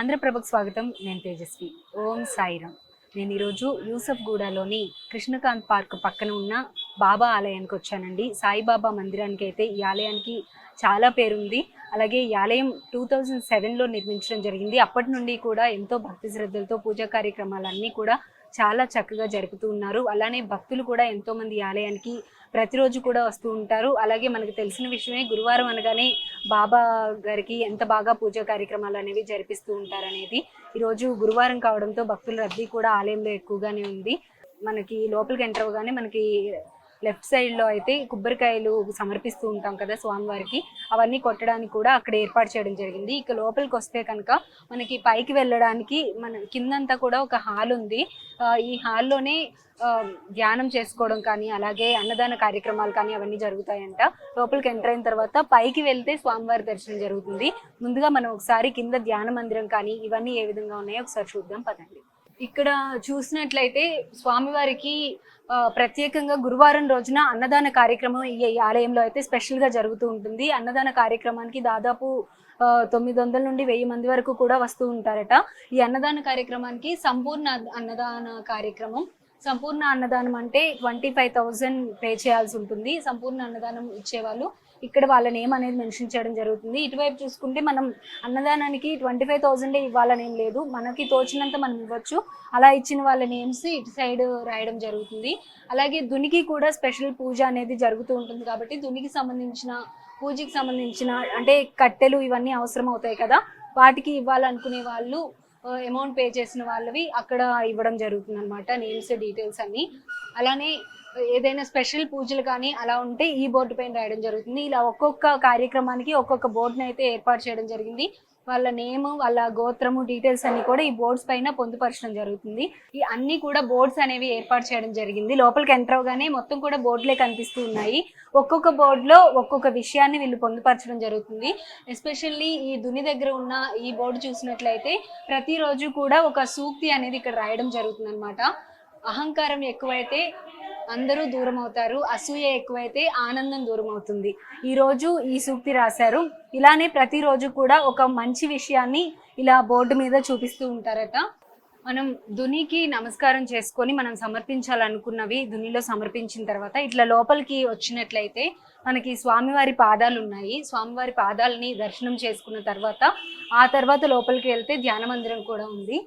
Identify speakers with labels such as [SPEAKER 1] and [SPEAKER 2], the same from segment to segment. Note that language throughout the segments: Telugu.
[SPEAKER 1] ఆంధ్రప్రభకు స్వాగతం. నేను తేజస్వి. ఓం సాయిరామ్. నేను ఈరోజు యూసఫ్ గూడలోని కృష్ణకాంత్ పార్క్ పక్కన ఉన్న బాబా ఆలయానికి వచ్చానండి. సాయిబాబా మందిరానికి అయితే ఈ ఆలయానికి చాలా పేరుంది. అలాగే ఈ ఆలయం టూ థౌజండ్ సెవెన్లో నిర్మించడం జరిగింది. అప్పటి నుండి కూడా ఎంతో భక్తి శ్రద్ధలతో పూజా కార్యక్రమాలన్నీ కూడా చాలా చక్కగా జరుపుతూ ఉన్నారు. అలానే భక్తులు కూడా ఎంతో మంది ఆలయానికి ప్రతిరోజు కూడా వస్తూ ఉంటారు. అలాగే మనకు తెలిసిన విషయమే గురువారం అనగానే బాబా గారికి ఎంత బాగా పూజా కార్యక్రమాలు అనేవి జరిపిస్తూ ఉంటారనేది. ఈరోజు గురువారం కావడంతో భక్తుల రద్దీ కూడా ఆలయంలో ఎక్కువగానే ఉంది. మనకి లోపలికి ఎంటర్ అవ్వగానే మనకి లెఫ్ట్ సైడ్లో అయితే కొబ్బరికాయలు సమర్పిస్తూ ఉంటాం కదా స్వామివారికి అవన్నీ కొట్టడానికి కూడా అక్కడ ఏర్పాటు చేయడం జరిగింది. ఇక లోపలికి వస్తే కనుక మనకి పైకి వెళ్ళడానికి మన కిందంతా కూడా ఒక హాల్ ఉంది. ఈ హాల్లోనే ధ్యానం చేసుకోవడం కానీ అలాగే అన్నదాన కార్యక్రమాలు కానీ అవన్నీ జరుగుతాయంట. లోపలికి ఎంటర్ అయిన తర్వాత పైకి వెళ్తే స్వామివారి దర్శనం జరుగుతుంది. ముందుగా మనం ఒకసారి కింద ధ్యాన మందిరం కానీ ఇవన్నీ ఏ విధంగా ఉన్నాయో ఒకసారి చూద్దాం పదండి. ఇక్కడ చూసినట్లయితే స్వామివారికి ప్రత్యేకంగా గురువారం రోజున అన్నదాన కార్యక్రమం ఈ ఈ ఆలయంలో అయితే స్పెషల్గా జరుగుతూ ఉంటుంది. అన్నదాన కార్యక్రమానికి దాదాపు తొమ్మిది వందల నుండి వెయ్యి మంది వరకు కూడా వస్తూ ఉంటారట. ఈ అన్నదాన కార్యక్రమానికి సంపూర్ణ అన్నదాన కార్యక్రమం సంపూర్ణ అన్నదానం అంటే ట్వంటీ ఫైవ్ థౌజండ్ పే చేయాల్సి ఉంటుంది. సంపూర్ణ అన్నదానం ఇచ్చేవాళ్ళు. ఇక్కడ వాళ్ళ నేమ్ అనేది మెన్షన్ చేయడం జరుగుతుంది. ఇటువైపు చూసుకుంటే మనం అన్నదానానికి ట్వంటీ ఫైవ్ థౌజండే ఇవ్వాలని ఏం లేదు. మనకి తోచినంత మనం ఇవ్వచ్చు. అలా ఇచ్చిన వాళ్ళ నేమ్స్ ఇటు సైడ్ రాయడం జరుగుతుంది. అలాగే దునికి కూడా స్పెషల్ పూజ అనేది జరుగుతూ ఉంటుంది కాబట్టి దునికి సంబంధించిన పూజకి సంబంధించిన అంటే కట్టెలు ఇవన్నీ అవసరం అవుతాయి కదా. వాటికి ఇవ్వాలనుకునే వాళ్ళు అమౌంట్ పే చేసిన వాళ్ళవి అక్కడ ఇవ్వడం జరుగుతుంది అనమాట నేమ్స్ డీటెయిల్స్ అన్నీ. అలానే ఏదైనా స్పెషల్ పూజలు కానీ అలా ఉంటే ఈ బోర్డు పైన రాయడం జరుగుతుంది. ఇలా ఒక్కొక్క కార్యక్రమానికి ఒక్కొక్క బోర్డుని అయితే ఏర్పాటు చేయడం జరిగింది. వాళ్ళ నేమ్ వాళ్ళ గోత్రము డీటెయిల్స్ అన్ని కూడా ఈ బోర్డ్స్ పైన పొందుపరచడం జరుగుతుంది. ఈ అన్ని కూడా బోర్డ్స్ అనేవి ఏర్పాటు చేయడం జరిగింది. లోపలికి ఎంటర్ అవగానే మొత్తం కూడా బోర్డులే కనిపిస్తూ ఉన్నాయి. ఒక్కొక్క బోర్డులో ఒక్కొక్క విషయాన్ని వీళ్ళు పొందుపరచడం జరుగుతుంది. ఎస్పెషల్లీ ఈ దుని దగ్గర ఉన్న ఈ బోర్డు చూసినట్లయితే ప్రతిరోజు కూడా ఒక సూక్తి అనేది ఇక్కడ రాయడం జరుగుతుంది అనమాట అహంకారం ఎక్కువైతే అందరూ దూరం అవుతారు. అసూయ ఎక్కువైతే ఆనందం దూరం అవుతుంది. ఈరోజు ఈ సూక్తి రాశారు. ఇలానే ప్రతిరోజు కూడా ఒక మంచి విషయాన్ని ఇలా బోర్డు మీద చూపిస్తూ ఉంటారట. మనం దునికి నమస్కారం చేసుకొని మనం సమర్పించాలనుకున్నవి దునిలో సమర్పించిన తర్వాత ఇట్లా లోపలికి వచ్చినట్లయితే మనకి స్వామివారి పాదాలు ఉన్నాయి. స్వామివారి పాదాలని దర్శనం చేసుకున్న తర్వాత ఆ తర్వాత లోపలికి వెళ్తే ధ్యాన మందిరం కూడా ఉంది.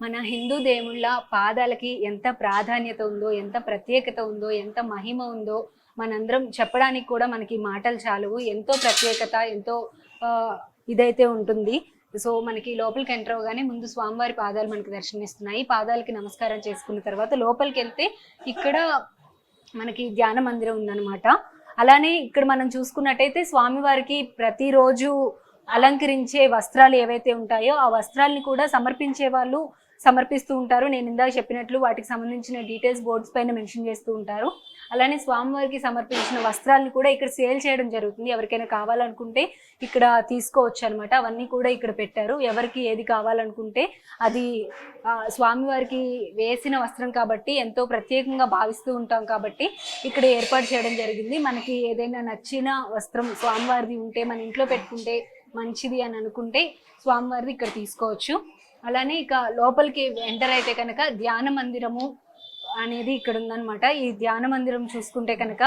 [SPEAKER 1] మన హిందూ దేవుళ్ళ పాదాలకి ఎంత ప్రాధాన్యత ఉందో ఎంత ప్రత్యేకత ఉందో ఎంత మహిమ ఉందో మనందరం చెప్పడానికి కూడా మనకి మాటలు చాలువు. ఎంతో ప్రత్యేకత ఎంతో ఇదైతే ఉంటుంది. సో మనకి లోపలికి ఎంటర్ అవగానే ముందు స్వామివారి పాదాలు మనకి దర్శనమిస్తున్నాయి. పాదాలకి నమస్కారం చేసుకున్న తర్వాత లోపలికి వెళ్తే ఇక్కడ మనకి ధ్యాన మందిరం ఉందన్నమాట. అలానే ఇక్కడ మనం చూసుకున్నట్టయితే స్వామివారికి ప్రతిరోజు అలంకరించే వస్త్రాలు ఏవైతే ఉంటాయో ఆ వస్త్రాలని కూడా సమర్పించే వాళ్ళు సమర్పిస్తూ ఉంటారు. నేను ఇందాక చెప్పినట్లు వాటికి సంబంధించిన డీటెయిల్స్ బోర్డ్స్ పైన మెన్షన్ చేస్తూ ఉంటారు. అలానే స్వామివారికి సమర్పించిన వస్త్రాలను కూడా ఇక్కడ సేల్ చేయడం జరుగుతుంది. ఎవరికైనా కావాలనుకుంటే ఇక్కడ తీసుకోవచ్చు అనమాట అవన్నీ కూడా ఇక్కడ పెట్టారు. ఎవరికి ఏది కావాలనుకుంటే అది స్వామివారికి వేసిన వస్త్రం కాబట్టి ఎంతో ప్రత్యేకంగా భావిస్తూ ఉంటాం కాబట్టి ఇక్కడ ఏర్పాటు చేయడం జరిగింది. మనకి ఏదైనా నచ్చిన వస్త్రం స్వామివారిది ఉంటే మన ఇంట్లో పెట్టుకుంటే మంచిది అని అనుకుంటే స్వామివారిది ఇక్కడ తీసుకోవచ్చు. అలానే ఇక లోపలికి ఎంటర్ అయితే కనుక ధ్యాన మందిరము అనేది ఇక్కడ ఉందన్నమాట. ఈ ధ్యాన మందిరం చూసుకుంటే కనుక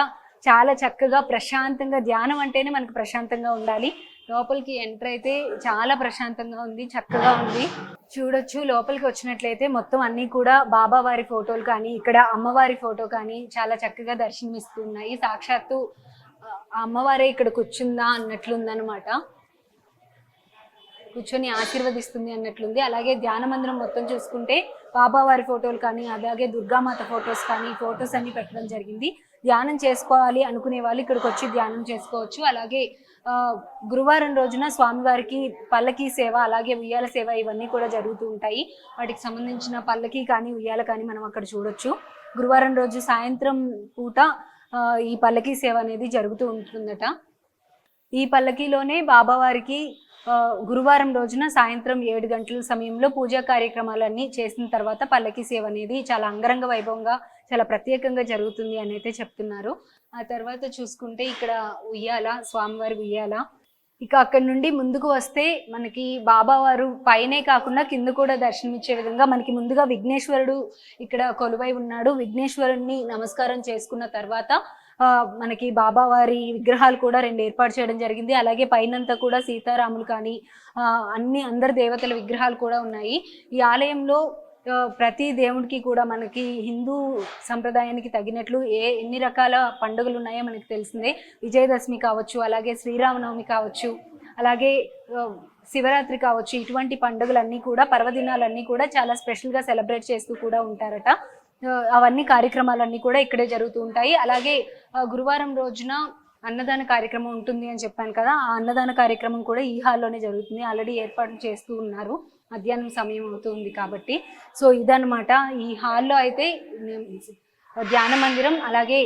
[SPEAKER 1] చాలా చక్కగా ప్రశాంతంగా ధ్యానం అంటేనే మనకు ప్రశాంతంగా ఉండాలి. లోపలికి ఎంటర్ అయితే చాలా ప్రశాంతంగా ఉంది చక్కగా ఉంది. చూడొచ్చు లోపలికి వచ్చినట్లయితే మొత్తం అన్నీ కూడా బాబా వారి ఫోటోలు కానీ ఇక్కడ అమ్మవారి ఫోటో కానీ చాలా చక్కగా దర్శనమిస్తున్నాయి. సాక్షాత్తు ఆ అమ్మవారే ఇక్కడ కూర్చుందా అన్నట్లుందనమాట కూర్చొని ఆశీర్వదిస్తుంది అన్నట్లుంది. అలాగే ధ్యాన మందిరం మొత్తం చూసుకుంటే బాబావారి ఫోటోలు కానీ అలాగే దుర్గామాత ఫొటోస్ కానీ ఫొటోస్ అన్ని పెట్టడం జరిగింది. ధ్యానం చేసుకోవాలి అనుకునే వాళ్ళు ఇక్కడికి వచ్చి ధ్యానం చేసుకోవచ్చు. అలాగే గురువారం రోజున స్వామివారికి పల్లకి సేవ అలాగే ఉయ్యాల సేవ ఇవన్నీ కూడా జరుగుతూ ఉంటాయి. వాటికి సంబంధించిన పల్లకి కానీ ఉయ్యాల కానీ మనం అక్కడ చూడొచ్చు. గురువారం రోజు సాయంత్రం పూట ఈ పల్లకి సేవ అనేది జరుగుతూ ఉంటుందట. ఈ పల్లకీలోనే బాబావారికి గురువారం రోజున సాయంత్రం ఏడు గంటల సమయంలో పూజా కార్యక్రమాలన్నీ చేసిన తర్వాత పల్లకి సేవ అనేది చాలా అంగరంగ వైభవంగా చాలా ప్రత్యేకంగా జరుగుతుంది అని అయితే చెప్తున్నారు. ఆ తర్వాత చూసుకుంటే ఇక్కడ ఉయ్యాల స్వామివారి ఉయ్యాల. ఇక అక్కడ నుండి ముందుకు వస్తే మనకి బాబా వారు పైనే కాకుండా కింద కూడా దర్శనమిచ్చే విధంగా మనకి ముందుగా విఘ్నేశ్వరుడు ఇక్కడ కొలువై ఉన్నాడు. విఘ్నేశ్వరుణ్ణి నమస్కారం చేసుకున్న తర్వాత మనకి బాబావారి విగ్రహాలు కూడా రెండు ఏర్పాటు చేయడం జరిగింది. అలాగే పైనంతా కూడా సీతారాములు కానీ అన్ని అందరి దేవతల విగ్రహాలు కూడా ఉన్నాయి. ఈ ఆలయంలో ప్రతి దేవుడికి కూడా మనకి హిందూ సంప్రదాయానికి తగినట్లు ఏ ఎన్ని రకాల పండుగలు ఉన్నాయో మనకి తెలిసిందే. విజయదశమి కావచ్చు అలాగే శ్రీరామనవమి కావచ్చు అలాగే శివరాత్రి కావచ్చు ఇటువంటి పండుగలన్నీ కూడా పర్వదినాలన్నీ కూడా చాలా స్పెషల్గా సెలబ్రేట్ చేస్తూ కూడా ఉంటారట. అవన్నీ కార్యక్రమాలన్నీ కూడా ఇక్కడే జరుగుతూ ఉంటాయి. అలాగే గురువారం రోజున అన్నదాన కార్యక్రమం ఉంటుంది అని చెప్పాను కదా ఆ అన్నదాన కార్యక్రమం కూడా ఈ హాల్లోనే జరుగుతుంది. ఆల్రెడీ ఏర్పాటు చేస్తూ ఉన్నారు. మధ్యాహ్నం సమయం అవుతుంది కాబట్టి. సో ఇదన్నమాట. ఈ హాల్లో అయితే ధ్యాన మందిరం అలాగే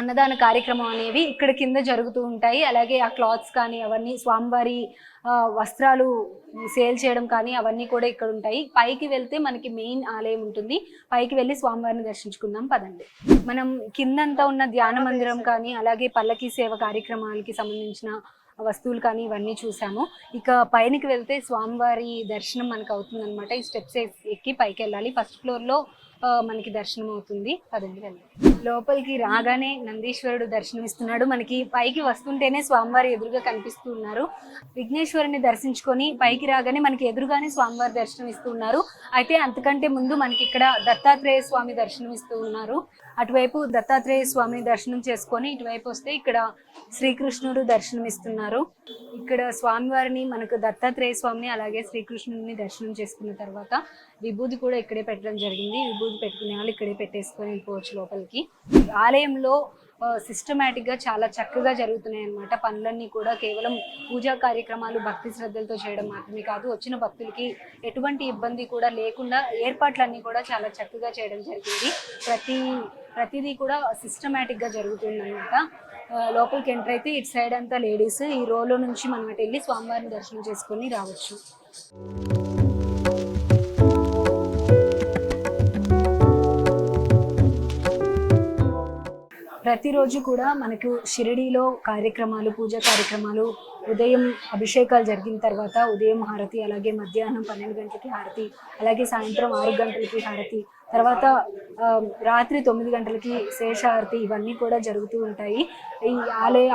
[SPEAKER 1] అన్నదాన కార్యక్రమం అనేవి ఇక్కడ కింద జరుగుతూ ఉంటాయి. అలాగే ఆ క్లాత్స్ కానీ అవన్నీ స్వామివారి వస్త్రాలు సేల్ చేయడం కానీ అవన్నీ కూడా ఇక్కడ ఉంటాయి. పైకి వెళ్తే మనకి మెయిన్ ఆలయం ఉంటుంది. పైకి వెళ్ళి స్వామివారిని దర్శించుకుందాం. పదండి. మనం కిందంతా ఉన్న ధ్యాన మందిరం కానీ అలాగే పల్లకి సేవ కార్యక్రమాలకి సంబంధించిన వస్తువులు కానీ ఇవన్నీ చూసాము. ఇక పైనకి వెళ్తే స్వామివారి దర్శనం మనకు అవుతుంది అనమాట ఈ స్టెప్స్ ఎక్కి పైకి వెళ్ళాలి. ఫస్ట్ ఫ్లోర్లో మనకి దర్శనం అవుతుంది. పదండి లోపలికి రాగానే నందీశ్వరుడు దర్శనం ఇస్తున్నాడు మనకి పైకి వస్తుంటేనే స్వామివారి ఎదురుగా కనిపిస్తూ ఉన్నారు. విఘ్నేశ్వరుని దర్శించుకొని పైకి రాగానే మనకి ఎదురుగానే స్వామివారి దర్శనం ఇస్తూ ఉన్నారు. అయితే అంతకంటే ముందు మనకి ఇక్కడ దత్తాత్రేయ స్వామి దర్శనం ఇస్తూ ఉన్నారు. అటువైపు దత్తాత్రేయ స్వామిని దర్శనం చేసుకొని ఇటువైపు వస్తే ఇక్కడ శ్రీకృష్ణుడు దర్శనం ఇస్తున్నారు ఇక్కడ స్వామివారిని మనకు దత్తాత్రేయ స్వామిని అలాగే శ్రీకృష్ణుడిని దర్శనం చేసుకున్న తర్వాత విభూతి కూడా ఇక్కడే పెట్టడం జరిగింది. విభూతి పెట్టుకునే వాళ్ళు ఇక్కడే పెట్టేసుకొని వెళ్ళిపోవచ్చు లోపలికి. ఆలయంలో సిస్టమేటిక్గా చాలా చక్కగా జరుగుతున్నాయి అన్నమాట. పనులన్నీ కూడా కేవలం పూజా కార్యక్రమాలు భక్తి శ్రద్ధలతో చేయడం మాత్రమే కాదు వచ్చిన భక్తులకి ఎటువంటి ఇబ్బంది కూడా లేకుండా ఏర్పాట్లన్నీ కూడా చాలా చక్కగా చేయడం జరిగింది. ప్రతి ప్రతిదీ కూడా సిస్టమేటిక్గా జరుగుతుంది అనమాట లోపలికి ఎంటర్ అయితే ఇటు సైడ్ అంతా లేడీస్ ఈ రోలో నుంచి మనం వెళ్ళి స్వామివారిని దర్శనం చేసుకొని రావచ్చు. ప్రతిరోజు కూడా మనకు షిరిడీలో కార్యక్రమాలు పూజా కార్యక్రమాలు ఉదయం అభిషేకాలు జరిగిన తర్వాత ఉదయం హారతి అలాగే మధ్యాహ్నం పన్నెండు గంటలకి హారతి అలాగే సాయంత్రం ఆరు గంటలకి హారతి తర్వాత రాత్రి తొమ్మిది గంటలకి శేషారతి ఇవన్నీ కూడా జరుగుతూ ఉంటాయి. ఈ ఆలయ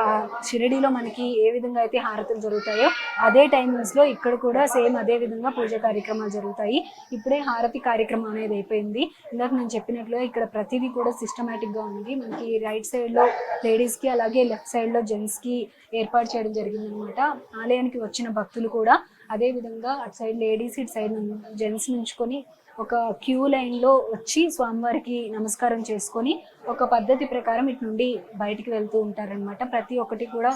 [SPEAKER 1] షిరిడీలో మనకి ఏ విధంగా అయితే హారతులు జరుగుతాయో అదే టైమింగ్స్లో ఇక్కడ కూడా సేమ్ అదే విధంగా పూజ కార్యక్రమాలు జరుగుతాయి. ఇప్పుడే హారతి కార్యక్రమం అనేది అయిపోయింది. ఇందాక నేను చెప్పినట్లుగా ఇక్కడ ప్రతిదీ కూడా సిస్టమేటిక్గా ఉంది. మనకి రైట్ సైడ్లో లేడీస్కి అలాగే లెఫ్ట్ సైడ్లో జెంట్స్కి ఏర్పాటు చేయడం జరిగింది అనమాట ఆలయానికి వచ్చిన భక్తులు కూడా అదే విధంగా అటు సైడ్ లేడీస్ ఇటు సైడ్ జెంట్స్ నుంచుకొని ఒక క్యూ లైన్లో వచ్చి స్వామివారికి నమస్కారం చేసుకొని ఒక పద్ధతి ప్రకారం ఇటు నుండి బయటికి వెళ్తూ ఉంటారనమాట ప్రతి ఒక్కటి కూడా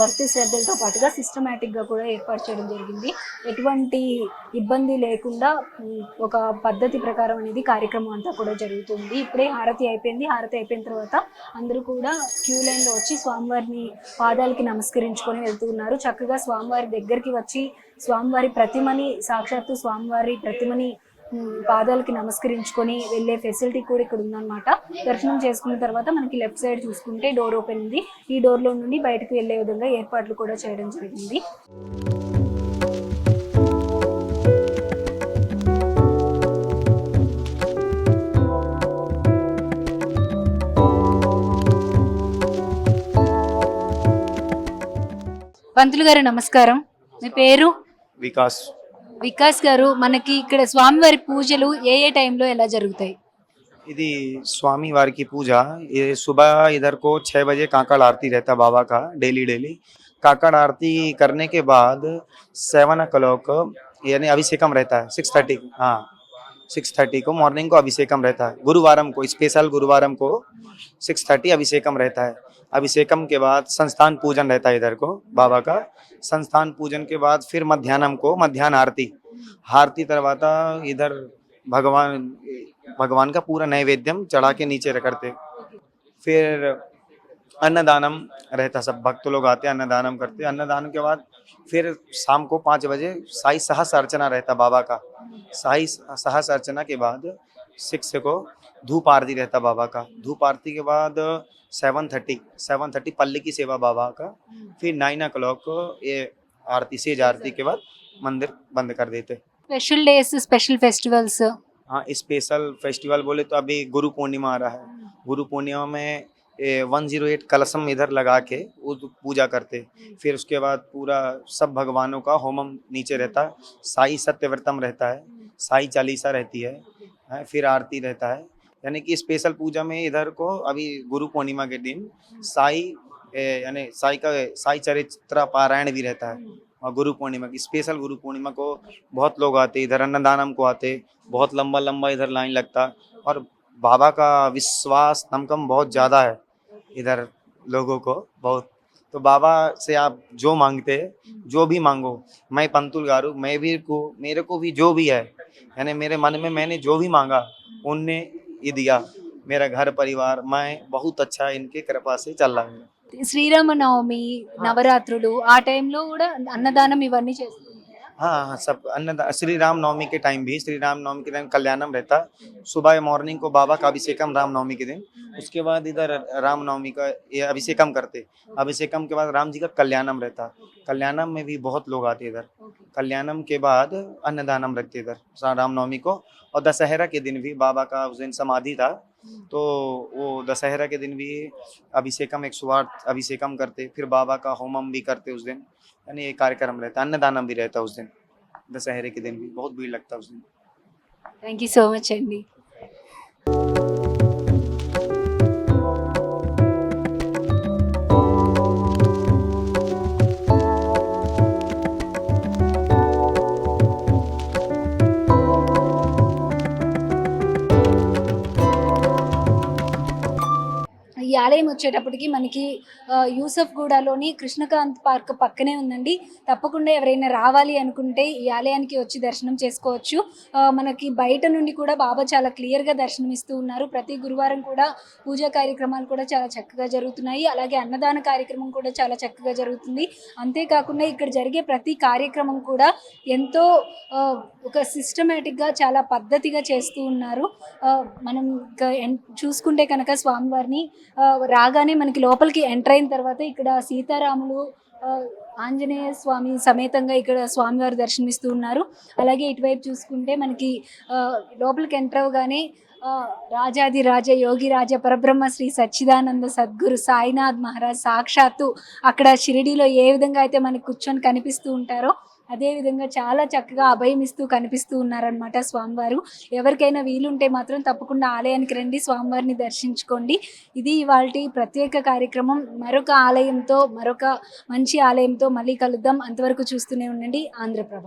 [SPEAKER 1] భక్తి శ్రద్ధలతో పాటుగా సిస్టమేటిక్గా కూడా ఏర్పాటు చేయడం జరిగింది. ఎటువంటి ఇబ్బంది లేకుండా ఒక పద్ధతి ప్రకారం అనేది కార్యక్రమం అంతా కూడా జరుగుతుంది. ఇప్పుడే హారతి అయిపోయింది. హారతి అయిపోయిన తర్వాత అందరూ కూడా క్యూ లైన్లో వచ్చి స్వామివారిని పాదాలకి నమస్కరించుకొని వెళ్తున్నారు చక్కగా స్వామివారి దగ్గరికి వచ్చి స్వామివారి ప్రతిమని సాక్షాత్తు స్వామివారి ప్రతిమని పాదాలకి నమస్కరించుకొని వెళ్ళే ఫెసిలిటీ కూడా ఇక్కడ ఉందన్నమాట. దర్శనం చేసుకున్న తర్వాత మనకి లెఫ్ట్ సైడ్ చూసుకుంటే డోర్ ఓపెన్ ఉంది. ఈ డోర్లో నుండి బయటకు వెళ్ళే విధంగా ఏర్పాట్లు కూడా చేయడం జరిగింది. పంతులు గారు నమస్కారం. మీ పేరు?
[SPEAKER 2] వికాస్.
[SPEAKER 1] వికాస్ గారు మనకి ఇక్కడ స్వామివారి పూజలు ఏ ఏ టైంలో ఎలా జరుగుతాయి
[SPEAKER 2] यदि स्वामी वार की पूजा ये सुबह इधर को छः बजे काकड़ आरती रहता बाबा का डेली डेली काकड़ आरती करने के बाद सेवन ओ क्लॉक यानी अभिषेकम रहता है सिक्स थर्टी हाँ सिक्स थर्टी को मॉर्निंग को अभिषेकम रहता है। गुरुवारम को, स्पेशल गुरुवारम को सिक्स थर्टी अभिषेकम रहता है। अभिषेकम के बाद संस्थान पूजन रहता है इधर को, बाबा का। संस्थान पूजन के बाद फिर मध्याह्नम को मध्याह्न आरती। आरती तरवाता इधर भगवान भगवान का पूरा नैवेद्यम चढ़ा के नीचे करते फिर अन्नदानम रहता सब भक्त लोग आते अन्नदानम करते अन्नदान के बाद फिर शाम को पाँच बजे साई सहस अर्चना रहता बाबा का। साई सहस अर्चना के बाद सिक्स को धूप आरती रहता बाबा का। धूप आरती के बाद सेवन थर्टी सेवन थर्टी पल्ली की सेवा बाबा का। फिर नाइन ओ क्लॉक ये आरती सेज आरती के बाद मंदिर बंद कर देते।
[SPEAKER 1] स्पेशल डेज़ स्पेशल फेस्टिवल्स
[SPEAKER 2] हाँ स्पेशल फेस्टिवल बोले तो अभी गुरु पूर्णिमा आ रहा है। गुरु पूर्णिमा में वन ज़ीरो एट कलशम इधर लगा के वो तो पूजा करते। फिर उसके बाद पूरा सब भगवानों का होमम नीचे रहता साई सत्यव्रतम रहता है साई चालीसा रहती है हैं, फिर आरती रहता है। यानी कि स्पेशल पूजा में इधर को अभी गुरु पूर्णिमा के दिन साई यानी साई का साई चरित्र पारायण भी रहता है। और गुरु पूर्णिमा की स्पेशल गुरु पूर्णिमा को बहुत लोग आते इधर अन्नदानम को आते बहुत लंबा लंबा इधर लाइन लगता। और बाबा का विश्वास नमकम बहुत ज़्यादा है इधर लोगों को बहुत तो बाबा से आप जो मांगते हैं जो भी मांगो मैं पंतुल गारू मैं भी को मेरे को भी जो भी है यानी मेरे मन में मैंने जो भी मांगा उनने ये दिया मेरा घर परिवार मैं बहुत अच्छा इनके कृपा से चल रहा हूँ
[SPEAKER 1] శ్రీరామనవమి నవరాత్రులు ఆ టైంలో కూడా అన్నదానం ఇవన్నీ చేస్తుంటారా
[SPEAKER 2] हाँ हाँ सब अन्य श्री राम नवमी के टाइम भी श्री राम नवमी के टाइम कल्याणम रहता। सुबह मॉर्निंग को बाबा का अभिषेकम राम नवमी के दिन। उसके बाद इधर राम नवमी का ये अभिषेकम करते। अभिषेकम के बाद राम जी का कल्याणम रहता। कल्याणम में भी बहुत लोग आते इधर। कल्याणम के बाद अन्नदानम रखते इधर रामनवमी को। और दशहरा के दिन भी बाबा का उस दिन समाधि था। तो वो दशहरा के दिन भी अभिषेकम एक सुवार्थ अभिषेकम करते फिर बाबा का होमम भी करते उस दिन। यानी एक कार्यक्रम रहता अन्नदानम भी रहता उस दिन। दशहरे के दिन भी बहुत भीड़ लगता उस दिन।
[SPEAKER 1] Thank you so much Chandi ఆలయం వచ్చేటప్పటికి మనకి యూసఫ్ యూసఫ్గూడలోని కృష్ణకాంత్ పార్క్ పక్కనే ఉందండి. తప్పకుండా ఎవరైనా రావాలి అనుకుంటే ఈ ఆలయానికి వచ్చి దర్శనం చేసుకోవచ్చు. మనకి బయట నుండి కూడా బాబా చాలా క్లియర్గా దర్శనం ఇస్తూ ఉన్నారు. ప్రతి గురువారం కూడా పూజా కార్యక్రమాలు కూడా చాలా చక్కగా జరుగుతున్నాయి. అలాగే అన్నదాన కార్యక్రమం కూడా చాలా చక్కగా జరుగుతుంది. అంతేకాకుండా ఇక్కడ జరిగే ప్రతి కార్యక్రమం కూడా ఎంతో ఒక సిస్టమేటిక్గా చాలా పద్ధతిగా చేస్తూ ఉన్నారు. మనం ఇంకా చూసుకుంటే కనుక స్వామివారిని రాగానే మనకి లోపలికి ఎంటర్ అయిన తర్వాత ఇక్కడ సీతారాములు ఆంజనేయ స్వామి సమేతంగా ఇక్కడ స్వామివారు దర్శనమిస్తూ ఉన్నారు. అలాగే ఇటువైపు చూసుకుంటే మనకి లోపలికి ఎంటర్ అవగానే రాజాది రాజ యోగి రాజ పరబ్రహ్మ శ్రీ సచ్చిదానంద సద్గురు సాయినాథ్ మహారాజ్ సాక్షాత్తు అక్కడ షిరిడీలో ఏ విధంగా అయితే మనకి కూర్చొని కనిపిస్తూ ఉంటారో అదే విధంగా చాలా చక్కగా అభయం ఇస్తూ కనిపిస్తూ ఉన్నారనమాట స్వామివారు. ఎవరికైనా వీలుంటే మాత్రం తప్పకుండా ఆలయానికి రండి స్వామివారిని దర్శించుకోండి. ఇది ఇవాళ ప్రత్యేక కార్యక్రమం. మరొక ఆలయంతో మరొక మంచి ఆలయంతో మళ్ళీ కలుద్దాం. అంతవరకు చూస్తూనే ఉండండి. ఆంధ్రప్రభ.